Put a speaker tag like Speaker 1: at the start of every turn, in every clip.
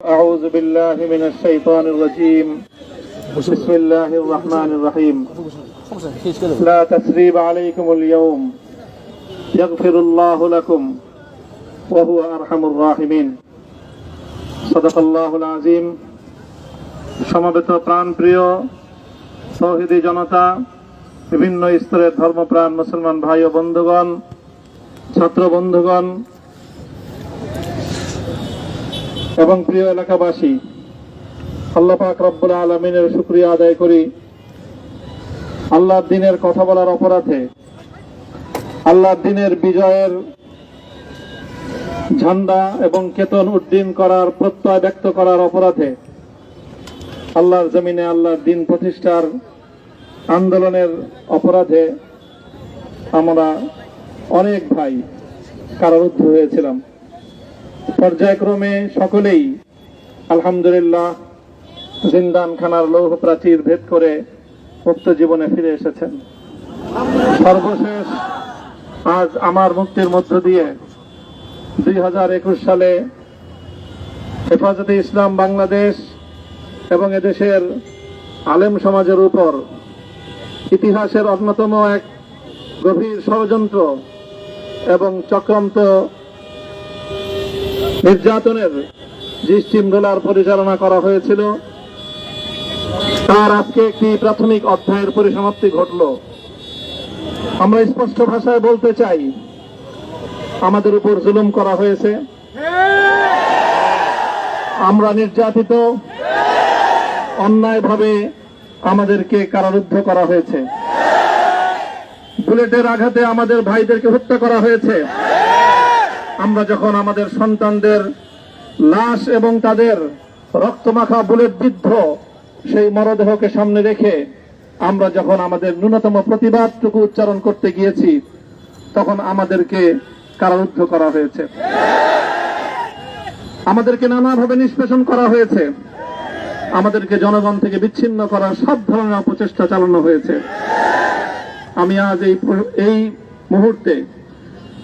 Speaker 1: أعوذ بالله من الشيطان الرجيم بسم الله الرحمن الرحيم لا تثريب عليكم اليوم يغفر الله لكم وهو أرحم الراحمين صدق الله العظيم সমবেত প্রাণপ্রিয় সৌহিদি জনতা বিভিন্ন স্তরের ধর্মপ্রাণ মুসলমান ভাই ও বন্ধুগণ ছাত্র বন্ধুগণ এবং প্রিয় এলাকাবাসী, আল্লাহ পাক রব্বুল আলমিনের শুক্রিয়া আদায় করি। আল্লাহর দিনের কথা বলার অপরাধে, আল্লাহর দিনের বিজয়ের ঝান্ডা এবং কেতন উড্ডীন করার প্রত্যয় ব্যক্ত করার অপরাধে, আল্লাহর জমিনে আল্লাহর দিন প্রতিষ্ঠার আন্দোলনের অপরাধে আমরা অনেক ভাই কারারুদ্ধ হয়েছিলাম। পর্যায়ক্রমে সকলেই আলহামদুলিল্লাহ জিন্দান খানার লৌহ প্রাচীর ভেদ করে মুক্ত জীবনে ফিরে এসেছেন। সর্বশেষ আজ আমার মুক্তির মধ্য দিয়ে দুই হাজার একুশ সালে হেফাজতে ইসলাম বাংলাদেশ এবং এদেশের আলেম সমাজের উপর ইতিহাসের অন্যতম এক গভীর ষড়যন্ত্র এবং চক্রান্ত নির্যাতনের যে স্টিমরোলার পরিচালনা করা হয়েছিল। তার আজকে একটি প্রাথমিক অধ্যায়ের পরিসমাপ্তি ঘটল। আমরা স্পষ্ট ভাষায় বলতে চাই, আমাদের উপর জুলুম করা হয়েছে। আমরা নির্যাতিত। অন্যায়ভাবে আমাদেরকে কারারুদ্ধ করা হয়েছে। বুলেটের আঘাতে আমাদের ভাইদেরকে হত্যা করা হয়েছে। আমরা যখন আমাদের সন্তানদের লাশ এবং তাদের রক্তমাখা বুলেট বিদ্ধ সেই মরদেহকে সামনে রেখে আমরা যখন আমাদের ন্যূনতম প্রতিবাদটুকু উচ্চারণ করতে গিয়েছি, তখন আমাদেরকে কারারুদ্ধ করা হয়েছে। আমাদেরকে নানাভাবে নিষ্পেষণ করা হয়েছে। আমাদেরকে জনগণ থেকে বিচ্ছিন্ন করার সব ধরনের অপচেষ্টা চালানো হয়েছে। আমি আজ এই এই মুহূর্তে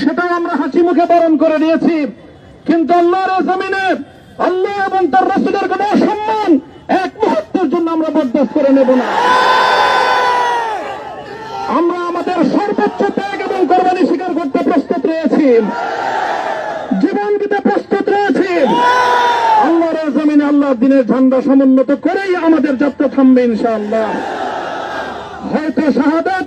Speaker 1: সেটাও আমরা হাসি মুখে বরণ করে নিয়েছি। কিন্তু আল্লাহর জমিনে আল্লাহ এবং তার রসুলের কোন সম্মান এক মুহূর্তের জন্য আমরা বরদাস্ত করে নেব না। আমরা আমাদের সর্বোচ্চ ত্যাগ এবং কোরবানি স্বীকার করতে প্রস্তুত রয়েছি। জীবন দিতে প্রস্তুত রয়েছি। আল্লাহর জমিনে আল্লাহ দিনের ঝান্ডা সমুন্নত করেই আমাদের যাত্রা থামবে ইনশাআল্লাহ। হয়তো শাহাদাত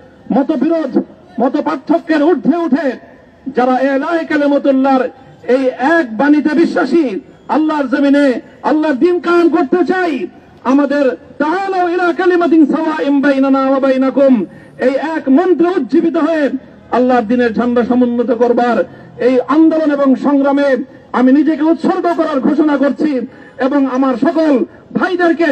Speaker 1: মতবিরোধ মত পার্থক্যের ঊর্ধ্বে উঠে যারা এলাহে কালেমতুল্লাহর এই এক বাণীতে বিশ্বাসী, আল্লাহর জমিনে আল্লাহর দিন কায়েম করতে চাই, আমাদের তাহলেও ইলা কালিমাতিন সাওয়া ইমবাইনানা ওয়া বাইনাকুম, এই এক মন্ত্রে উজ্জীবিত হয়ে আল্লাহর দিনের ঝান্ডা সমুন্নত করবার এই আন্দোলন এবং সংগ্রামে আমি নিজেকে উৎসর্গ করার ঘোষণা করছি এবং আমার সকল ভাইদেরকে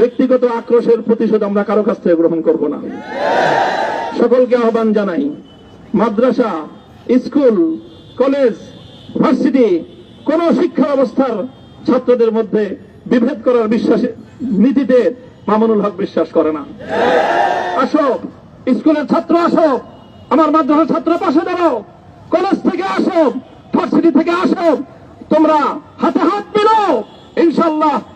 Speaker 1: ব্যক্তিগত আক্রোশের প্রতিশোধ আমরা কারও কাছ থেকে গ্রহণ করব না। সকলকে আহ্বান জানাই, মাদ্রাসা, স্কুল, কলেজ, ভার্সিটি, কোন শিক্ষা ব্যবস্থার ছাত্রদের মধ্যে বিভেদ করার বিশ্বাসে, নীতিতে মামুনুল হক বিশ্বাস করে না। আসো, স্কুলের ছাত্র আসো, আমার মাদ্রাসার ছাত্র পাশে দাঁড়াও, কলেজ থেকে আসো, ভার্সিটি থেকে আসো, তোমরা হাতে হাত মিলো ইনশাল্লাহ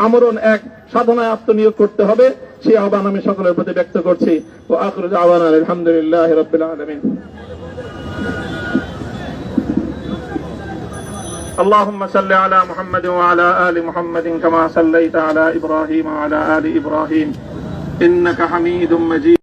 Speaker 1: আমরণ এক সাধনায় আত্মনিয়োগ করতে হবে সেই আহ্বান আমি সকলের প্রতি ব্যক্ত করছি ও আখরুজ আহ্বান আলহামদুলিল্লাহ রবিল আলমিন اللهم صل على محمد وعلى آل محمد كما صليت على إبراهيم وعلى آل إبراهيم إنك حميد مجيد